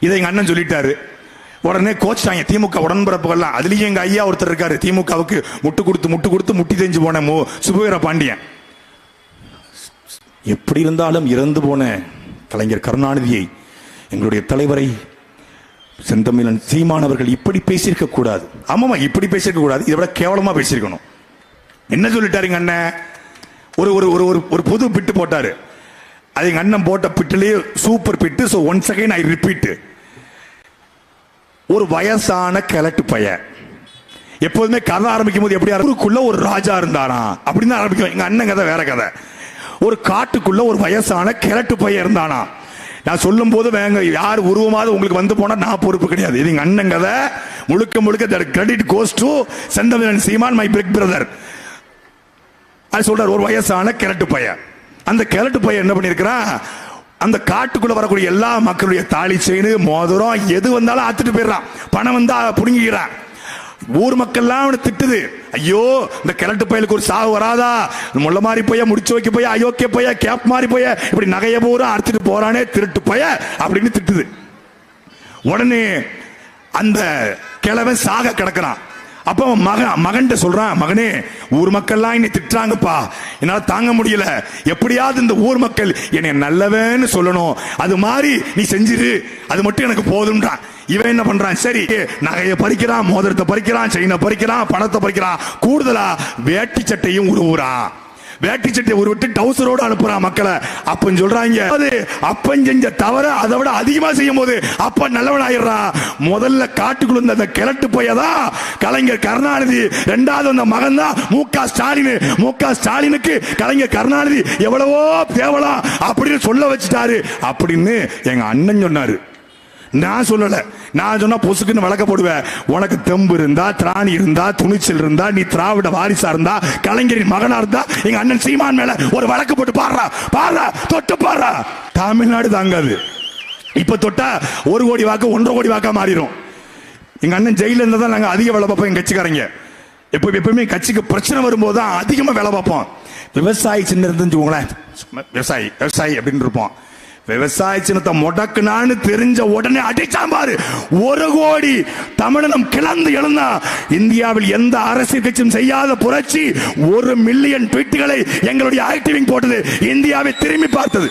இதை எங்க அண்ணன் சொல்லிட்டாரு. உடனே கோச்சிட்டாங்க. திமுக உடன்பிறப்புகள்லாம். அதுலயும் எங்க ஐயா ஒருத்தர் இருக்காரு. திமுகவுக்கு முட்டு கொடுத்து முட்டு கொடுத்து முட்டி தெரிஞ்சு போன மு சுபவீர பாண்டியன். எப்படி இருந்தாலும் இறந்து போன கலைஞர் கருணாநிதியை எங்களுடைய தலைவரை செந்தமிழன் சீமானவர்கள் இப்படி பேசியிருக்க கூடாது. ஆமாமா இப்படி பேசியிருக்க கூடாது. இதை விட கேவலமா பேசியிருக்கணும். என்ன சொல்லிட்டாருங்க அண்ணன்? ஒரு ஒரு ஒரு ஒரு ஒரு புது பிட்டு போட்டாரு. அது எங்க அண்ணன் போட்ட பிட்டுலேயே super bit. So one second I repeat ஒரு வயசான கிழட்டு பையன். எப்போதுமே கதை ஆரம்பிக்கும் போது எப்படி ஊருக்குள்ள ஒரு ராஜா இருந்தானா? அப்படின்னு தான் ஆரம்பிக்கும். எங்க அண்ணன் கதை வேற கதை. ஒரு காட்டுக்குள்ள ஒரு வயசான கிழட்டு பையன் இருந்தானா? நான் சொல்லும் போது வேங்க யார் உருவமாவது உங்களுக்கு வந்து போனா நான் பொறுப்பு கிடையாது. இது எங்க அண்ணன் கதை. முழுக்க முழுக்க credit goes to Senthamizhan Seeman my big brother அது சொல்றாரு ஒரு வயசான கிழட்டு பையன். அந்த கிழட்டு பையன் என்ன பண்ணிருக்கிறான் அந்த காட்டுக்குள்ள வரக்கூடிய எல்லா மக்களுடைய தாலி செயின் மோதிரம் எது வந்தாலும் ஆத்துட்டு போயிடுறான். பணம் வந்தா புடுங்கிக்கிறான். ஊர் மக்கள்லாம் அவனை திட்டுது. ஐயோ இந்த கிழட்டு பயலுக்கு ஒரு சாவு வராதா? முள்ள மாதிரி போய முடிச்சு வைக்க போய் அயோக்கிய போய கேப் மாதிரி போய இப்படி நகைய பூரா அறுத்துட்டு போறானே திருட்டு போய அப்படின்னு திட்டுது. உடனே அந்த கிழவன் சாக கிடக்குறான். அப்ப அவன் மகன் மகன்கிட்ட சொல்றான் மகனே ஊர் மக்கள்லாம் என்னை திட்டுறாங்கப்பா. என்னால தாங்க முடியல. எப்படியாவது இந்த ஊர் மக்கள் என்னை நல்லவன்னு சொல்லணும். அது மாதிரி நீ செஞ்சிரு. அது மட்டும் எனக்கு போதும்ன்றான் இவன் என்ன பண்றான்? சரி நகையை பறிக்கிறான் மோதிரத்தை பறிக்கிறான் செயினை பறிக்கிறான் பணத்தை பறிக்கிறான். கூடுதலா வேட்டி சட்டையும் உருவுறான் வேட்டி சட்டை ஒரு விட்டு டவுசரோடு அனுப்புறான் மக்களை. அப்பன் சொல்றாங்க அது அப்பன் செஞ்ச தவற அதை விட அதிகமா செய்யும் போது அப்பன் நல்லவன் ஆயிடுறான் முதல்ல காட்டுக்குள்ள இருந்த அந்த கிழட்டு போயதான் கலைஞர் கருணாநிதி ரெண்டாவது அந்த மகன் தான் மு க. ஸ்டாலின். மு க. ஸ்டாலினுக்கு கலைஞர் கருணாநிதி எவ்வளவோ தேவலாம் அப்படின்னு சொல்ல வச்சுட்டாரு. அப்படின்னு எங்க அண்ணன் சொன்னாரு. நான் சொல்லல. நான் சொன்னா பொசுக்குன்னு வழக்க போடுவேன். உனக்கு தெம்பு இருந்தா திராணி இருந்தா துணிச்சல் இருந்தா நீ திராவிட வாரிசா இருந்தா கலைஞரின் மகனா இருந்தா எங்க அண்ணன் சீமான் மேல ஒரு வழக்கு போட்டு பாடுறா. பாடுறா. தொட்டு பாடுறா. தமிழ்நாடு தாங்காது இப்ப தொட்டா ஒரு கோடி வாக்கு ஒன்றரை கோடி வாக்கா மாறிடும் எங்க அண்ணன் ஜெயில இருந்தா தான் நாங்க அதிக வேலை பார்ப்போம் எங்க கட்சிக்காரங்க. எப்போ எப்பவுமே கட்சிக்கு பிரச்சனை வரும்போது தான் அதிகமா வேலை பார்ப்போம். விவசாயி சின்ன இருந்துன்னு வச்சுக்கோங்களேன் விவசாயி விவசாயி அப்படின்னு இருப்போம். விவசாய சின்னத்தை முடக்குனான்னு தெரிஞ்ச உடனே அடிச்சான் பாரு. ஒரு கோடி தமிழனம் கிளந்து எழுந்தா இந்தியாவில் எந்த அரசியல் கட்சியும் செய்யாத புரட்சி ஒரு மில்லியன் ட்விட்டுகளை எங்களுடைய ஆக்டிவிங் போட்டது. இந்தியாவை திரும்பி பார்த்தது.